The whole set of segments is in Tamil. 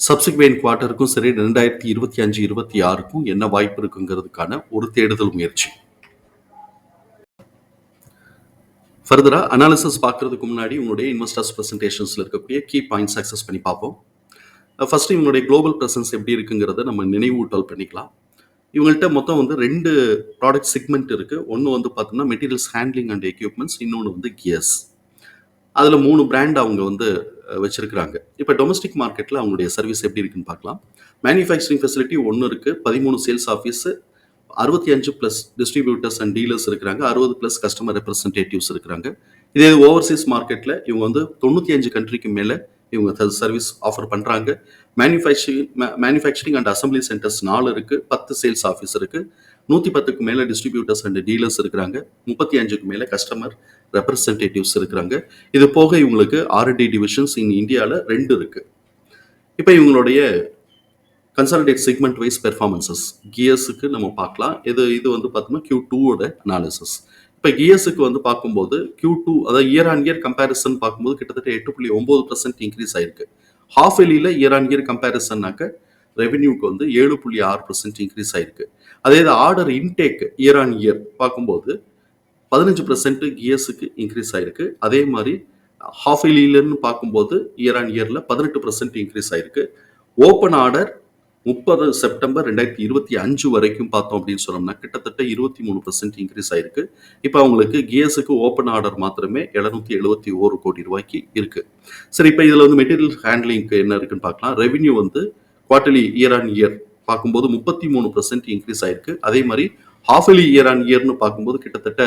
சப்சிக்வெண்ட் குவார்ட்டருக்கும் சரி ரெண்டாயிரத்தி இருபத்தி அஞ்சு இருபத்தி ஆறுக்கும் என்ன வாய்ப்பு இருக்குங்கிறதுக்கான ஒரு தேடுதல் முயற்சி. ஃபர்தரா அனாலிசிஸ் பார்க்கறதுக்கு முன்னாடி உங்களுடைய இன்வெஸ்டர்ஸ் ப்ரெசன்டேஷன்ஸில் இருக்கக்கூடிய கீ பாயிண்ட்ஸ் அக்சஸ் பண்ணி பார்ப்போம். ஃபர்ஸ்ட் இவங்களுடைய குளோபல் ப்ரெசன்ஸ் எப்படி இருக்குங்கிறத நம்ம நினைவூட்டல் பண்ணிக்கலாம். இவங்கள்ட்ட மொத்தம் வந்து ரெண்டு ப்ராடக்ட் செக்மெண்ட் இருக்குது ஒன்று வந்து பார்த்தோம்னா மெட்டீரியல்ஸ் ஹேண்ட்லிங் அண்ட் எக்யூப்மெண்ட்ஸ் இன்னொன்று வந்து கியர்ஸ் அதில் மூணு பிராண்ட் அவங்க வந்து வச்சுருக்கிறாங்க. இப்போ டொமஸ்டிக் மார்க்கெட்டில் அவங்களுடைய சர்வீஸ் எப்படி இருக்குன்னு பார்க்கலாம். மேனுஃபேக்சரிங் ஃபெசிலிட்டி ஒன்று இருக்குது பதிமூணு சேல்ஸ் ஆஃபீஸு அறுபத்தி அஞ்சு ப்ளஸ் டிஸ்ட்ரிபியூட்டர்ஸ் அண்ட் டீலர்ஸ் இருக்கிறாங்க அறுபது ப்ளஸ் கஸ்டமர் ரெப்ரஸன்டேட்டிவ்ஸ் இருக்கிறாங்க. இதே ஓவர்சீஸ் மார்க்கெட்டில் இவங்க வந்து தொண்ணூற்றி அஞ்சு கண்ட்ரிக்கு மேலே இவங்க சர்வீஸ் ஆஃபர் பண்ணுறாங்க manufacturing manufacturing and assembly centers நாலு இருக்குது பத்து சேல்ஸ் ஆஃபீஸ் இருக்குது நூற்றி பத்துக்கு மேலே டிஸ்ட்ரிபியூட்டர்ஸ் அண்ட் டீலர்ஸ் இருக்கிறாங்க. முப்பத்தி அஞ்சுக்கு மேலே கஸ்டமர் ரெப்ரசன்டேட்டிவ்ஸ் இருக்கிறாங்க. இது போக இவங்களுக்கு ஆர்டி டிவிஷன்ஸ் இன் இந்தியாவில் ரெண்டு இருக்குது இப்போ இவங்களுடைய கன்சாலிடேட் செக்மெண்ட் வைஸ் பெர்ஃபார்மன்சஸ் கியர்ஸுக்கு நம்ம பார்க்கலாம். இது இது வந்து பார்த்தோம்னா கியூ டூவோட அனாலிசிஸ் இப்போ கியர்ஸுக்கு வந்து பார்க்கும்போது கியூ டூ அதாவது இயர் ஆன் இயர் கம்பேரிசன் பார்க்கும்போது கிட்டத்தட்ட எட்டு புள்ளி ஒம்பது பர்சன்ட் இன்க்ரீஸ் ஆயிருக்கு. ஹாஃப் எலியில் இயர் ஆன் இயர் கம்பேரிசன்னாக்க ரெவென்யூக்கு வந்து ஏழு புள்ளி ஆறு பர்சன்ட் இன்க்ரீஸ் ஆயிருக்கு. அதே இது order intake year on year பார்க்கும்போது பதினஞ்சு பர்சன்ட் கியர்ஸுக்கு இன்க்ரீஸ் ஆயிருக்கு. அதே மாதிரி ஹாஃப் இயர்லன்னு பார்க்கும்போது இயர் ஆன் இயரில் பதினெட்டு பர்சன்ட் இன்க்ரீஸ் ஆயிருக்கு. ஓப்பன் ஆர்டர் முப்பது செப்டம்பர் ரெண்டாயிரத்தி இருபத்தி அஞ்சு வரைக்கும் பார்த்தோம் அப்படின்னு சொன்னோம்னா கிட்டத்தட்ட இருபத்தி மூணு பர்சன்ட் இன்க்ரீஸ் ஆயிருக்கு. இப்போ அவங்களுக்கு கியர்ஸுக்கு ஓப்பன் ஆர்டர் மாத்திரமே எழுநூத்தி எழுபத்தி ஓரு கோடி ரூபாய்க்கு இருக்கு. சரி இப்போ இதில் வந்து மெட்டீரியல் ஹேண்ட்லிங்க்கு என்ன இருக்குன்னு பார்க்கலாம். ரெவென்யூ வந்து குவார்டர்லி இயர் ஆன் இயர் பார்க்கும்போது முப்பத்தி மூணு பர்சன்ட் இன்க்ரீஸ் ஆயிருக்கு. அதே மாதிரி ஹாஃப் இயர்லி இயர் ஆன் இயர்னு பார்க்கும்போது கிட்டத்தட்ட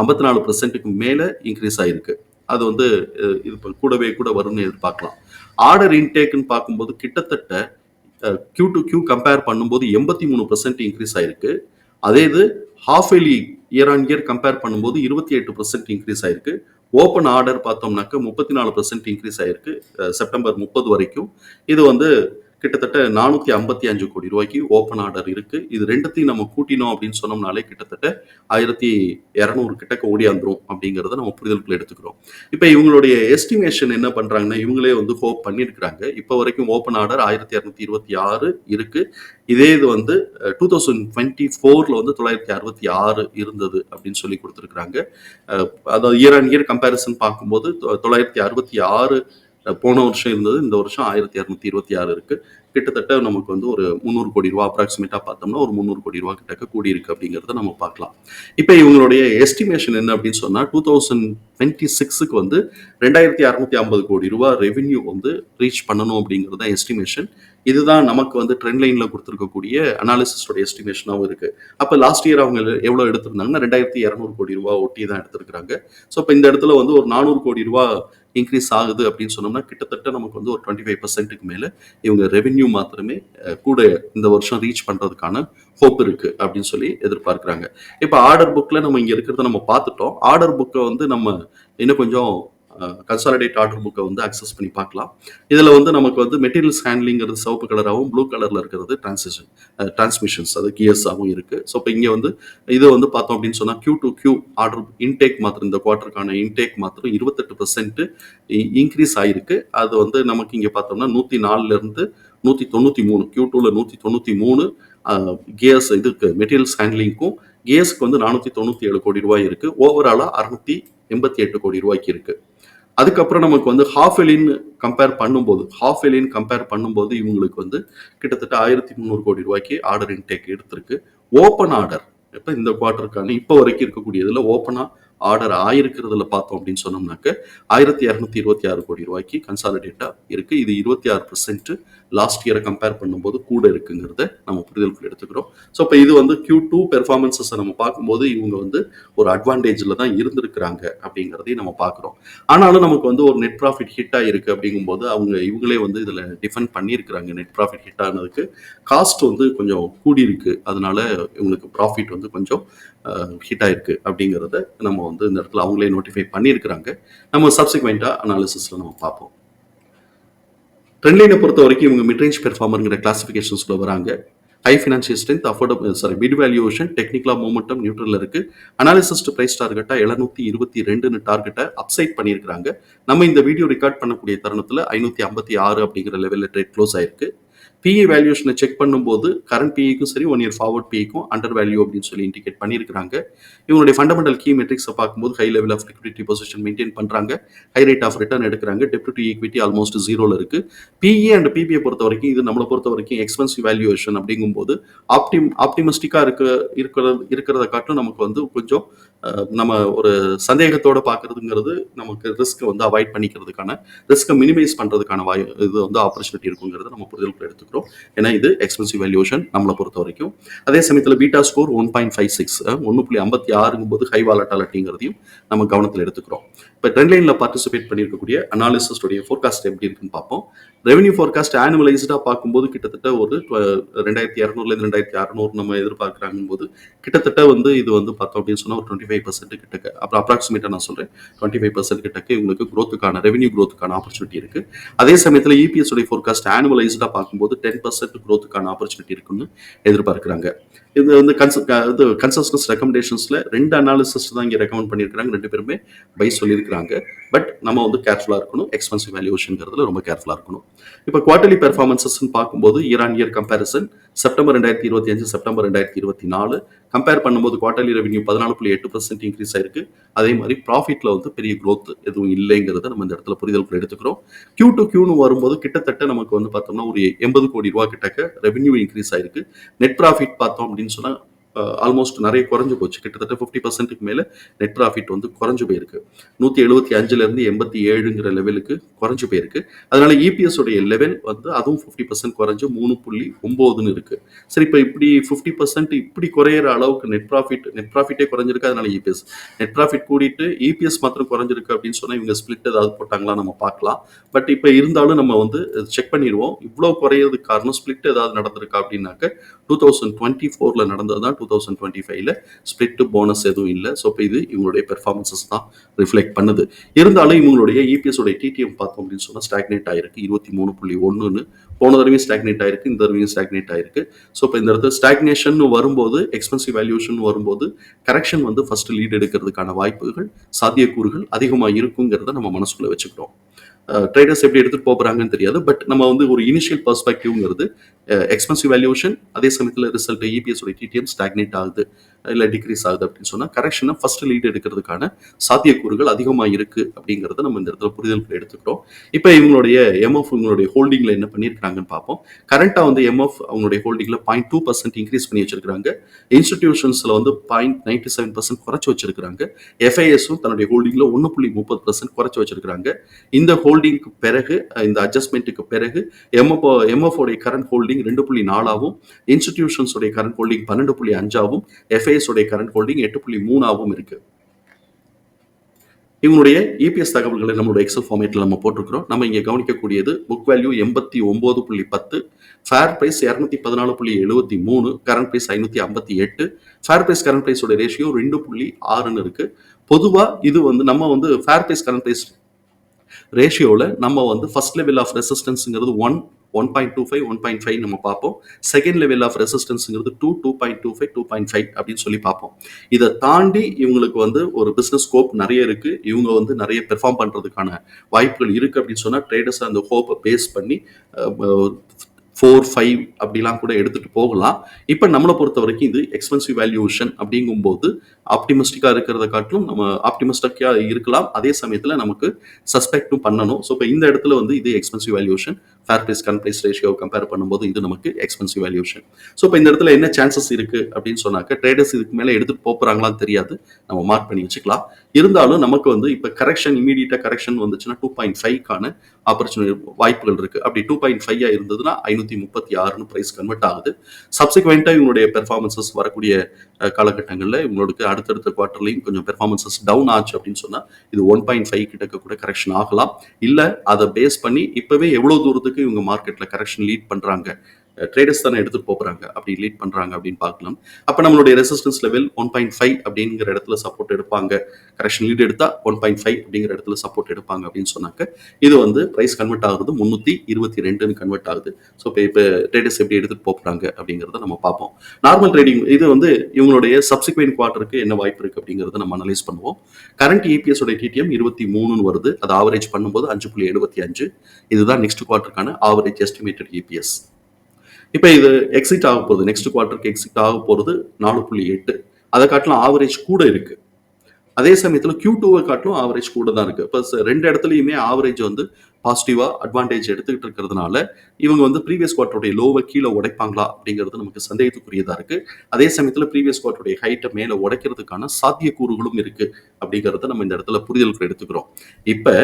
ஐம்பத்தி நாலு பர்சன்ட்டுக்கு மேலே இன்க்ரீஸ் ஆயிருக்கு. அது வந்து இது கூடவே கூட வரும்னு எதிர்பார்க்கலாம். ஆர்டர் இன்டேக்னு பார்க்கும்போது கிட்டத்தட்ட கியூ டு கியூ கம்பேர் பண்ணும்போது எண்பத்தி மூணு பர்சன்ட் இன்க்ரீஸ் ஆயிருக்கு. அதே இது ஹாஃப் எலி இயர் ஆன் இயர் கம்பேர் பண்ணும்போது இருபத்தி எட்டு பர்சன்ட் இன்க்ரீஸ் ஆயிருக்கு. ஓப்பன் ஆர்டர் பார்த்தோம்னாக்க முப்பத்தி நாலு பர்சன்ட் இன்க்ரீஸ் ஆயிருக்கு. செப்டம்பர் முப்பது வரைக்கும். இது வந்து கிட்டத்தட்ட நானூற்றி ஐம்பத்தி அஞ்சு கோடி ரூபாய்க்கு ஓப்பன் ஆர்டர் இருக்கு. இது ரெண்டுத்தையும் நம்ம கூட்டினோம் அப்படின்னு சொன்னோம்னாலே கிட்டத்தட்ட ஆயிரத்தி இரநூறு கிட்டக்க ஓடியாந்துரும் அப்படிங்கிறத நம்ம புரிதலுக்குள்ள எடுத்துக்கிறோம். இப்போ இவங்களுடைய எஸ்டிமேஷன் என்ன பண்றாங்கன்னா இவங்களே வந்து ஹோப் பண்ணியிருக்கிறாங்க. இப்போ வரைக்கும் ஓப்பன் ஆர்டர் ஆயிரத்தி இரநூத்தி இருபத்தி ஆறு இருக்கு. இதே இது வந்து டூ தௌசண்ட் டுவெண்ட்டி ஃபோரில் வந்து தொள்ளாயிரத்தி அறுபத்தி ஆறு இருந்தது அப்படின்னு சொல்லி கொடுத்துருக்குறாங்க. அதாவது இயர் ஆன் இயர் கம்பேரிசன் பார்க்கும்போது தொள்ளாயிரத்தி அறுபத்தி ஆறு போன வருஷம் இருந்தது. இந்த வருஷம் ஆயிரத்தி இரநூத்தி இருபத்தி ஆறு இருக்கு. கிட்டத்தட்ட நமக்கு வந்து ஒரு முந்நூறு கோடி ரூபா அப்ராக்சிமேட்டா பார்த்தோம்னா ஒரு முந்நூறு கோடி ரூபா கிட்டக்க கூடி இருக்கு அப்படிங்கிறத நம்ம பார்க்கலாம். இப்போ இவங்களுடைய எஸ்டிமேஷன் என்ன அப்படின்னு சொன்னா டூ தௌசண்ட் டுவெண்ட்டி சிக்ஸுக்கு வந்து ரெண்டாயிரத்தி அறுநூத்தி ஐம்பது கோடி ரூபா ரெவென்யூ வந்து ரீச் பண்ணணும் அப்படிங்கிறது தான் எஸ்டிமேஷன் இதுதான் நமக்கு வந்து ட்ரெண்ட் லைன்ல கொடுத்துருக்கக்கூடிய அனாலிசிஸோட எஸ்டிமேஷனாகவும் இருக்கு. அப்போ லாஸ்ட் இயர் அவங்க எவ்வளோ எடுத்திருந்தாங்கன்னா ரெண்டாயிரத்தி இரநூறு கோடி ரூபா ஒட்டி தான் எடுத்திருக்கிறாங்க. ஸோ இப்போ இந்த இடத்துல வந்து ஒரு நானூறு கோடி ரூபா இன்க்ரீஸ் ஆகுது அப்படின்னு சொன்னோம்னா கிட்டத்தட்ட நமக்கு வந்து ஒரு டுவெண்ட்டி ஃபைவ் பர்சன்ட்டுக்கு மேலே இவங்க ரெவென்யூ மாத்திரமே கூட இந்த வருஷம் ரீச் பண்ணுறதுக்கான ஹோப் இருக்கு அப்படின்னு சொல்லி எதிர்பார்க்குறாங்க. இப்போ ஆர்டர் புக்கில் நம்ம இங்கே இருக்கிறத நம்ம பார்த்துட்டோம். ஆர்டர் புக்கை வந்து நம்ம இன்னும் கொஞ்சம் கன்சாலிடேட் ஆர்டர் புக்கை வந்து அக்சஸ் பண்ணி பார்க்கலாம். இதில் வந்து நமக்கு வந்து மெட்டீரியல்ஸ் ஹேண்ட்லிங்கிறது சிவப்பு கலராகவும் ப்ளூ கலரில் இருக்கிறது டிரான்சிஷன் டிரான்ஸ்மிஷன்ஸ் அது கியர்ஸாகவும் இருக்குது ஸோ இப்போ இங்கே வந்து இது வந்து பார்த்தோம் அப்படின்னு சொன்னால் Q to Q order intake மாத்திரம் இந்த குவார்ட்டருக்கான இன்டேக் மாத்திரம் இருபத்தெட்டு பர்சன்ட் இன்க்ரீஸ் ஆகிருக்கு அது வந்து நமக்கு இங்கே பார்த்தோம்னா நூற்றி நாலுலேருந்து நூற்றி தொண்ணூற்றி மூணு கியூ டூவில் நூற்றி தொண்ணூற்றி மூணு கியர்ஸ் இதுக்கு மெட்டீரியல்ஸ் ஹேண்ட்லிங்க்கும் கியர்ஸ்க்கு வந்து நானூற்றி தொண்ணூற்றி ஏழு கோடி ரூபாய் இருக்குது ஓவராலாக அறுநூத்தி எண்பத்தி எட்டு கோடி ரூபாய்க்கு இருக்குது அதுக்கப்புறம் நமக்கு வந்து ஹாஃப் எலின்னு கம்பேர் பண்ணும்போது ஹாஃப் எலின் கம்பேர் பண்ணும்போது இவங்களுக்கு வந்து கிட்டத்தட்ட ஆயிரத்தி முந்நூறு கோடி ரூபாய்க்கு ஆர்டர் இன்டேக் எடுத்திருக்கு. ஓப்பன் ஆர்டர் இப்போ இந்த குவார்டருக்கான இப்போ வரைக்கும் இருக்கக்கூடியதில் ஓப்பனாக ஆர்டர் ஆயிருக்கிறதுல பார்த்தோம் அப்படின்னு சொன்னோம்னாக்க ஆயிரத்தி இரநூத்தி இருபத்தி ஆறு கோடி ரூபாய்க்கு கன்சாலிடேட்டாக இருக்கு. இது இருபத்தி ஆறு பர்சன்ட் லாஸ்ட் இயரை கம்பேர் பண்ணும்போது கூட இருக்குங்கிறத நம்ம புரிதலுக்கு எடுத்துக்கிறோம். ஸோ இப்போ இது வந்து கியூ டூ பெர்ஃபார்மன்ஸஸை நம்ம பார்க்கும்போது இவங்க வந்து ஒரு அட்வான்டேஜில் தான் இருந்திருக்கிறாங்க அப்படிங்கிறதையும் நம்ம பார்க்குறோம். ஆனாலும் நமக்கு வந்து ஒரு நெட் ப்ராஃபிட் ஹிட்டாக இருக்குது அப்படிங்கும்போது அவங்க இவங்களே வந்து இதில் டிஃபெண்ட் பண்ணியிருக்கிறாங்க நெட் ப்ராஃபிட் ஹிட் ஆனதுக்கு. காஸ்ட் வந்து கொஞ்சம் கூடியிருக்கு. அதனால இவங்களுக்கு ப்ராஃபிட் வந்து கொஞ்சம் ஹிட் ஆயிருக்கு அப்படிங்கிறத நம்ம வந்து இந்த இடத்துல அவங்களே நோட்டிஃபை பண்ணியிருக்கிறாங்க. நம்ம சப்சிக்வெண்ட்டாக அனாலிசிஸில் நம்ம பார்ப்போம். ட்ரெண்ட்லைனை பொறுத்த வரைக்கும் இவங்க மிட்ரேஞ்ச் பெர்ஃபார்மருங்கிற கிளாசிஃபிகேஷன்ஸ்ல வராங்க. High financial strength affordable sorry mid valuation டெக்னிக்கலாக மூமெண்டம் நியூட்ரல் இருக்கு. அனாலிசிஸ்ட் ப்ரைஸ் டார்கெட்டாக எழுநூத்தி இருபத்தி ரெண்டுன்னு டார்கெட்டை அப்சைட் பண்ணியிருக்கிறாங்க. நம்ம இந்த வீடியோ ரெக்கார்ட் பண்ணக்கூடிய தருணத்தில் ஐநூற்றி ஐம்பத்தி ஆறு அப்படிங்கிற லெவலில் ட்ரேட் க்ளோஸ் ஆயிருக்கு. பிஇ வேல்யூஷனை செக் பண்ணும்போது கரண்ட் பிஇக்கும் சரி ஒன் இயர் ஃபார்வர்ட் பிஇக்கும் அண்டர் வேல்யூ அப்படின்னு சொல்லி இண்டிகேட் பண்ணியிருக்காங்க இவங்களுடைய ஃபண்டமெண்டல் கீ மெட்ரிக்ஸை பார்க்கும்போது high level of liquidity position maintain பண்ணுறாங்க ஹை ரேட் ஆஃப் ரிட்டர்ன் எடுக்கிறாங்க. டெப்ட் டு ஈக்விட்டி ஆல்மோஸ்ட் ஜீரோவில் இருக்குது பிஇ அண்ட் பிபிஐ பொறுத்த வரைக்கும் இது நம்மளை பொறுத்த வரைக்கும் எக்ஸ்பென்சிவ் வேல்யூவேஷன் அப்படிங்கும்போது ஆப்டிம் ஆப்டிமிஸ்டிக்காக இருக்க இருக்கிறது இருக்கிறத காட்டும் நமக்கு வந்து கொஞ்சம் நம்ம ஒரு சந்தேகத்தோட பார்க்கறதுங்கிறது நமக்கு ரிஸ்க்கை வந்து அவாய்ட் பண்ணிக்கிறதுக்கான ரிஸ்க்கை மினிமைஸ் பண்ணுறதுக்கான வாய் இது வந்து ஆப்பர்ச்சுனிட்டி இருக்குங்கிறத நம்ம புரிதலுக்குள்ள எடுத்துக்கிறோம் ஏன்னா இது எக்ஸ்பென்சிவ் வேல்யூஷன் நம்மளை பொறுத்த வரைக்கும். அதே சமயத்தில் beta score one point five six ஒன்று புள்ளி ஐம்பத்தி ஆறுங்கும் போது ஹை வாலட்டாலிட்டிங்கிறதையும் நம்ம கவனத்தில் எடுத்துக்கிறோம். இப்போ ட்ரெண்ட் லைனில் பார்ட்டிசிபேட் பண்ணியிருக்கக்கூடிய அனாலிசிஸ்டுடைய ஃபோர்காஸ்ட் எப்படி இருக்குன்னு பார்ப்போம். ரெவன்யூ ஃபோர்காஸ்ட் ஆனுவலைஸ்டாக பார்க்கும்போது கிட்டத்தட்ட ஒரு ரெண்டாயிரத்தி இரநூறுலேருந்து ரெண்டாயிரத்தி அறநூறு நம்ம எதிர்பார்க்குறாங்க போது கிட்டத்தட்ட வந்து இது வந்து பார்த்தோம் அப்படின்னு சொன்னால் ஒரு டுவெண்ட்டி ஃபைவ் பர்சன்ட் கிட்டக்க அப்புறம் அப்ராக்சிமேட்டாக நான் சொல்கிறேன் டுவெண்ட்டி ஃபைவ் பர்சன்ட் கிட்டக்கு உங்களுக்கு க்ரோத்துக்கான ரெவன்யூ க்ரோத்துக்கான ஆப்பர்ச்சுனிட்டி இருக்குது அதே சமயத்தில் இபிஎஸ் உடைய ஃபோர்காஸ்ட் ஆனுவலைஸ்டாக பார்க்கும்போது டென் பர்சன்ட் க்ரோத்துக்கான ஆப்பர்ச்சுனிட்டி இருக்குன்னு எதிர்பார்க்குறாங்க. இது வந்து கன்ச இது கன்சஸ்டன்ஸ் ரெக்கமெண்டேஷன்ஸில் ரெண்டு அனாலிசிஸ் தான் இங்கே ரெக்கமெண்ட் பண்ணியிருக்காங்க ரெண்டு பேருமே பை இருக்கிறாங்க பட் நம்ம வந்து கேர்ஃபுல்லாக இருக்கணும். எக்ஸ்பென்சிவ் வேல்யூஷன்ங்கிறதுல ரொம்ப கேர்ஃபுல்லாக இருக்கணும். இப்போ குவார்டர்லி பெர்ஃபார்மன்சஸ்ன்னு பார்க்கும்போது year on year comparison September ரெண்டாயிரத்தி இருபத்தி அஞ்சு செப்டம்பர் ரெண்டாயிரத்தி இருபத்தி நாலு கம்பேர் பண்ணும்போது குவார்டர்லி ரெவன்யூ பதினாலு புள்ளி எட்டு பர்சன்ட் இன்க்ரீஸ் ஆயிருக்கு. அதே மாதிரி ப்ராஃபிட்ல வந்து பெரிய க்ரோத் எதுவும் இல்லைங்கிறத நம்ம இந்த இடத்துல புரிதலுக்குள்ள எடுத்துக்கிறோம். கியூ டு கியூன்னு வரும்போது கிட்டத்தட்ட நமக்கு வந்து பார்த்தோம்னா ஒரு எண்பது கோடி ரூபா கிட்டக்க ரெவன்யூ இன்க்ரீஸ் ஆயிருக்கு. நெட் ப்ராஃபிட் பார்த்தோம் அப்படின்னு சொன்னா ஆல்மோஸ்ட் நிறைய குறைஞ்சு போச்சு. கிட்டத்தட்ட ஃபிஃப்டி பர்சன்ட்டுக்கு மேலே நெட் ப்ராஃபிட் வந்து குறைஞ்சு போயிருக்கு. நூற்றி எழுபத்தி அஞ்சுலேருந்து எண்பத்தி ஏழுங்கிற லெவலுக்கு குறைஞ்சு போயிருக்கு. அதனால இபிஎஸ் உடைய லெவல் வந்து அதுவும் ஃபிஃப்டி பர்சன்ட் குறைஞ்சு மூணு புள்ளி ஒம்போதுன்னு இருக்கு. சரி இப்போ இப்படி ஃபிஃப்டி பர்சன்ட் இப்படி குறையிற அளவுக்கு நெட் ப்ராஃபிட் நெட் ப்ராஃபிட்டே குறைஞ்சிருக்கு. அதனால இபிஎஸ் நெட் ப்ராஃபிட் கூடிட்டு இபிஎஸ் மாத்திரம் குறைஞ்சிருக்கு அப்படின்னு சொன்னா இவங்க ஸ்பிளிட் ஏதாவது போட்டாங்களா நம்ம பார்க்கலாம். பட் இப்போ இருந்தாலும் நம்ம வந்து செக் பண்ணிடுவோம். இவ்வளோ குறையிறதுக்கு காரணம் ஸ்பிளிட் ஏதாவது நடந்திருக்கா அப்படின்னாக்க டூ தௌசண்ட் டுவெண்ட்டி ஃபோரில் நடந்தது தான் டூ தௌசண்ட் டுவெண்ட்டி ஃபைவ்ல ஸ்பிளிட் போனஸ் எதுவும் இல்லை. ஸோ இப்போ இது இவங்களுடைய பெர்ஃபார்மன்சஸ் தான் ரிஃப்ளெக்ட் பண்ணுது. இருந்தாலும் இவங்களுடைய இபிஎஸ் உடைய டிடிஎம் பார்த்தோம் அப்படின்னு சொன்னால் ஸ்டாக்னேட் ஆயிருக்கு. இருபத்தி மூணு புள்ளி ஒன்றுன்னு போன தடவையும் ஸ்டாக்னேட் ஆயிருக்கு. இந்த தடவையும் ஸ்டாக்னேட் ஆயிருக்கு. ஸோ இப்போ இந்த இடத்துல ஸ்டாக்னேஷன் வரும்போது எக்ஸ்பென்சிவ் வேல்யூஷன் வரும்போது கரெக்ஷன் வந்து ஃபர்ஸ்ட் லீட் எடுக்கிறதுக்கான வாய்ப்புகள் சாத்தியக்கூறுகள் அதிகமாக இருக்குங்கிறத நம்ம மனசுக்குள்ள வச்சுக்கிறோம் ட்ரேடர்ஸ் எப்படி எடுத்துட்டு போகிறாங்கன்னு தெரியாது. பட் நம்ம வந்து ஒரு இனிஷியல் பர்ஸ்பெக்டிவ்ங்கிறது எக்ஸ்பென்சிவ் வேல்யூஷன் அதே சமயத்தில் ரிசல்ட் இபிஎஸ் உடைய டிடிஎம் ஸ்டாக்னேட் ஆகுது இல்லை டிக்ரீஸ் ஆகுது அப்படின்னு சொன்னால் கரெக்ஷனை ஃபர்ஸ்ட் லீட் எடுக்கிறதுக்கான சாத்தியக்கூறுகள் அதிகமாக இருக்கு அப்படிங்கிறத நம்ம இந்த இடத்துல புரிதலுக்கு எடுத்துக்கிறோம். இப்போ இவங்களுடைய எம்எஃப் இவங்களுடைய ஹோல்டிங்ல என்ன பண்ணியிருக்காங்கன்னு பார்ப்போம். கரண்ட்டாக வந்து எம்எஃப் அவங்களுடைய ஹோல்டிங்ல பாயிண்ட் டூ பர்சன்ட் இன்க்ரீஸ் பண்ணி வச்சிருக்காங்க இன்ஸ்டிடியூஷன்ஸ்ல வந்து பாயிண்ட் நைன்டி செவன் பர்சன்ட் குறைச்சி வச்சிருக்காங்க எஃப்ஐஎஸும் தன்னுடைய ஹோல்டிங்ல ஒன்று புள்ளி முப்பது பர்சன்ட் குறைச்சி வச்சிருக்காங்க இந்த ஹோல்டிங்க்கு பிறகு இந்த அட்ஜஸ்ட்மெண்ட்டுக்கு பிறகு எம்எஃப் எம்எஃப் உடைய கரண்ட் ஹோல்டிங் ரெண்டு புள்ளி நாலாவும் இன்ஸ்டிடியூஷன்ஸுடைய கரண்ட் ஹோல்டிங் பன்னெண்டு புள்ளி அஞ்சாவும் எஃப்ஐஎஸ் உடைய கரண்ட் ஹோல்டிங் எட்டு புள்ளி மூணாவும் இருக்கு. இவங்களுடைய இபிஎஸ் தகவல்களை நம்மளோட எக்ஸல் ஃபார்மேட்டில் நம்ம போட்டிருக்கிறோம். நம்ம இங்கே கவனிக்கக்கூடியது புக் வேல்யூ எண்பத்தி ஒம்பது புள்ளி பத்து ஃபேர் ப்ரைஸ் இரநூத்தி பதினாலு புள்ளி எழுபத்தி மூணு கரண்ட் ப்ரைஸ் ஐநூற்றி ஐம்பத்தி எட்டு ஃபேர் ப்ரைஸ் கரண்ட் ப்ரைஸோட ரேஷியோ ரெண்டு புள்ளி ஆறுன்னு இருக்கு. பொதுவாக இது வந்து நம்ம வந்து ஃபேர் ப்ரைஸ் கரண்ட் ப்ரைஸ் ரேஷியோவில் நம்ம வந்து first level of ரெசிஸ்டன்ஸுங்கிறது one one point two five one point five நம்ம பார்ப்போம். Second level of ரெசிஸ்டன்ஸுங்கிறது two two point two five two point five அப்படின்னு சொல்லி பார்ப்போம். இதை தாண்டி இவங்களுக்கு வந்து ஒரு பிஸ்னஸ் ஸ்கோப் நிறைய இருக்கு. இவங்க வந்து நிறைய பெர்ஃபார்ம் பண்ணுறதுக்கான வாய்ப்புகள் இருக்கு அப்படின்னு சொன்னால் ட்ரேடர்ஸ் அந்த ஹோப்பை பேஸ் பண்ணி ஃபோர் ஃபைவ் அப்படிலாம் கூட எடுத்துட்டு போகலாம். இப்போ நம்மளை பொறுத்த வரைக்கும் இது எக்ஸ்பென்சிவ் வேல்யூஷன் அப்படிங்கும்போது ஆப்டிமிஸ்டிக்காக இருக்கிறத காட்டிலும் நம்ம ஆப்டிமிஸ்டிக்காக இருக்கலாம். அதே சமயத்தில் நமக்கு சஸ்பெக்டும் பண்ணணும். ஸோ இப்போ இந்த இடத்துல வந்து இது எக்ஸ்பென்சிவ் வேல்யூஷன் ஃபேர் ப்ரைஸ் கன் ப்ரைஸ் ரேஷியோ கம்பேர் பண்ணும்போது இது நமக்கு எக்ஸ்பென்சிவ் வேல்யூஷன் ஸோ இப்போ இந்த இடத்துல என்ன சான்சஸ் இருக்கு அப்படின்னு சொன்னாக்க ட்ரேடர்ஸ் இதுக்கு மேலே எடுத்துட்டு போறாங்களான்னு தெரியாது. நம்ம மார்க் பண்ணி வச்சுக்கலாம். இருந்தாலும் நமக்கு வந்து இப்போ கரெக்ஷன் இமீடியட்டாக கரெக்ஷன் வந்துச்சுன்னா டூ பாயிண்ட் ஃபைவ்க்கான ஆப்பர்ச்சுனிட்டி வாய்ப்புகள் இருக்கு. அப்படி டூ பாயிண்ட் ஃபைவ் இருந்ததுன்னா ஐநூத்தி முப்பத்தி ஆறுன்னு பிரைஸ் கன்வெர்ட் ஆகுது. சப்சிக்வெண்ட்டாக இவங்களுடைய பெர்ஃபார்மன்சஸ் வரக்கூடிய காலகட்டங்களில் இவங்களுக்கு அடுத்தடுத்த குவார்டர்லையும் கொஞ்சம் பெர்ஃபார்மன்சஸ் டவுன் ஆச்சு அப்படின்னு சொன்னா இது ஒன் பாயிண்ட் ஃபைவ் கிட்ட கூட கரெக்ஷன் ஆகலாம். இல்ல அதை பேஸ் பண்ணி இப்பவே எவ்வளவு தூரத்துக்கு இவங்க மார்க்கெட்ல கரெக்ஷன் லீட் பண்றாங்க. ட்ரேடர்ஸ் தானே எடுத்துட்டு போறாங்க. அப்படி லீட் பண்றாங்க அப்படின்னு பார்க்கலாம். அப்ப நம்மளுடைய resistance level one point five அப்படிங்கிற இடத்துல சப்போர்ட் எடுப்பாங்க. கரெக்ஷன் லீட் எடுத்தா ஒன் பாயிண்ட் ஃபைவ் அப்படிங்கிற இடத்துல சப்போர்ட் எடுப்பாங்க அப்படின்னு சொன்னாக்க இது வந்து ப்ரைஸ் கன்வெர்ட் ஆகுறது முன்னூத்தி இருபத்தி ரெண்டுன்னு கன்வெர்ட் ஆகுது. ஸோ இப்போ இப்போ ட்ரேடர்ஸ் எப்படி எடுத்துட்டு போகிறாங்க அப்படிங்கிறத நம்ம பார்ப்போம். நார்மல் ட்ரேடிங் இது வந்து இவங்களுடைய சப்சிக்வெண்ட் குவார்ட்டருக்கு என்ன வாய்ப்பு இருக்கு அப்படிங்கிறத நம்ம அனலைஸ் பண்ணுவோம். கரண்ட் இபிஎஸ் உடைய டிடிஎம் இருபத்தி மூணுன்னு வருது. அது ஆவரேஜ் பண்ணும்போது அஞ்சு புள்ளி எழுபத்தி அஞ்சு. இதுதான் நெக்ஸ்ட் குவார்ட்டருக்கான ஆவரேஜ் எஸ்டிமேட்டட் இபிஎஸ் இப்போ இது எக்ஸிட் ஆக போகுது. நெக்ஸ்ட் குவார்ட்டருக்கு எக்ஸிட் ஆக போகிறது நாலு புள்ளி எட்டு. அதை காட்டிலும் ஆவரேஜ் கூட இருக்கு. அதே சமயத்தில் கியூ டூவை காட்டிலும் ஆவரேஜ் கூட தான் இருக்கு. இப்போ ரெண்டு இடத்துலையுமே ஆவரேஜ் வந்து பாசிட்டிவாக அட்வான்டேஜ் எடுத்துக்கிட்டு இருக்கிறதுனால இவங்க வந்து ப்ரீவியஸ் குவார்ட்டருடைய லோவை கீழே உடைப்பாங்களா அப்படிங்கிறது நமக்கு சந்தேகத்துக்குரியதாக இருக்கு. அதே சமயத்தில் ப்ரீவியஸ் குவார்ட்டருடைய ஹைட்டை மேலே உடைக்கிறதுக்கான சாத்தியக்கூறுகளும் இருக்கு அப்படிங்கிறத நம்ம இந்த இடத்துல புரிதலுக்கு எடுத்துக்கிறோம். இப்போ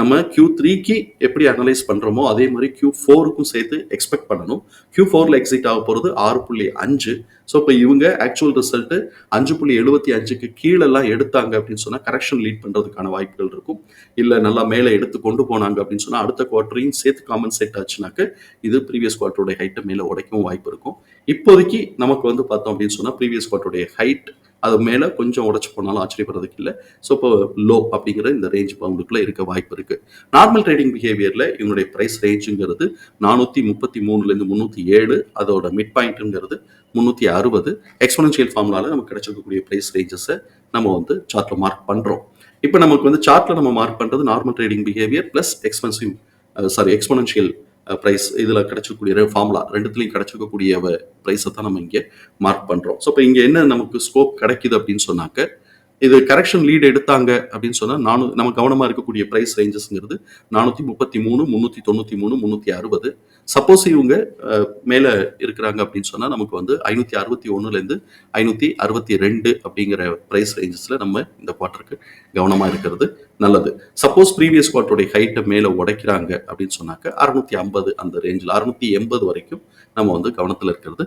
நம்ம கியூ த்ரீக்கு எப்படி அனலைஸ் பண்ணுறோமோ அதே மாதிரி கியூ ஃபோருக்கும் சேர்த்து எக்ஸ்பெக்ட் பண்ணணும். கியூ ஃபோரில் எக்ஸிட் ஆக போகிறது ஆறு புள்ளி அஞ்சு. ஸோ இப்போ இவங்க ஆக்சுவல் ரிசல்ட்டு அஞ்சு புள்ளி எழுபத்தி அஞ்சுக்கு கீழெல்லாம் எடுத்தாங்க அப்படின்னு சொன்னால் கரெக்ஷன் லீட் பண்ணுறதுக்கான வாய்ப்புகள் இருக்கும். இல்லை நல்லா மேலே எடுத்து கொண்டு போனாங்க அப்படின்னு சொன்னா அடுத்த குவார்டரையும் சேர்த்து காம்பன்சேட் ஆச்சுனாக்க இது ப்ரீவியஸ் குவார்ட்டருடைய ஹைட்டை மேலே உடைக்கவும் வாய்ப்பு இருக்கும். இப்போதைக்கு நமக்கு வந்து பார்த்தோம் அப்படின்னு சொன்னா ப்ரீவியஸ் குவார்ட்டருடைய ஹைட் அது மேலே கொஞ்சம் உடைச்சு போனாலும் ஆச்சரியப்படுறதுக்கு இல்லை. ஸோ இப்போ லோ அப்படிங்கிற இந்த ரேஞ்ச் பவுண்டுக்குள்ளே இருக்க வாய்ப்பு இருக்கு. நார்மல் ட்ரேடிங் பிஹேவியர்ல இவனுடைய பிரைஸ் ரேஞ்சுங்கிறது நானூற்றி முப்பத்தி மூணுலேருந்து முந்நூற்றி ஏழு அதோட மிட் பாயிண்ட்டுங்கிறது முந்நூற்றி அறுபது. எக்ஸ்பனன்ஷியல் ஃபார்முலாவில் நமக்கு கிடைச்சிருக்கக்கூடிய பிரைஸ் ரேஞ்சஸை நம்ம வந்து சார்ட்டில் மார்க் பண்றோம். இப்போ நமக்கு வந்து சார்ட்ல நம்ம மார்க் பண்றது normal trading behaviour plus expensive sorry exponential price இதில் கிடைச்சிருக்கக்கூடிய ஃபார்முலா ரெண்டுத்துலையும் கிடைச்சிருக்கக்கூடிய ப்ரைஸை தான் நம்ம இங்கே மார்க் பண்ணுறோம் ஸோ இப்போ இங்கே என்ன நமக்கு ஸ்கோப் கிடைக்குது அப்படின்னு சொன்னாக்க இது கரெக்ஷன் லீடு எடுத்தாங்க அப்படின்னு சொன்னால் நானூ நம்ம கவனமாக இருக்கக்கூடிய ப்ரைஸ் ரேஞ்சஸ்ங்கிறது நானூற்றி முப்பத்தி மூணு முந்நூற்றி தொண்ணூற்றி மூணு முந்நூற்றி அறுபது. சப்போஸ் இவங்க மேலே இருக்கிறாங்க அப்படின்னு சொன்னால் நமக்கு வந்து ஐநூற்றி அறுபத்தி ஒன்றுலேருந்து ஐநூற்றி அறுபத்தி ரெண்டு அப்படிங்கிற ப்ரைஸ் ரேஞ்சஸில் நம்ம இந்த குவார்ட்டருக்கு கவனமாக இருக்கிறது நல்லது. சப்போஸ் ப்ரீவியஸ் குவார்ட்டருடைய ஹைட்டை மேலே உடைக்கிறாங்க அப்படின்னு சொன்னாக்க அறுநூற்றி ஐம்பது அந்த ரேஞ்சில் அறுநூற்றி எண்பது வரைக்கும் நம்ம வந்து கவனத்தில் இருக்கிறது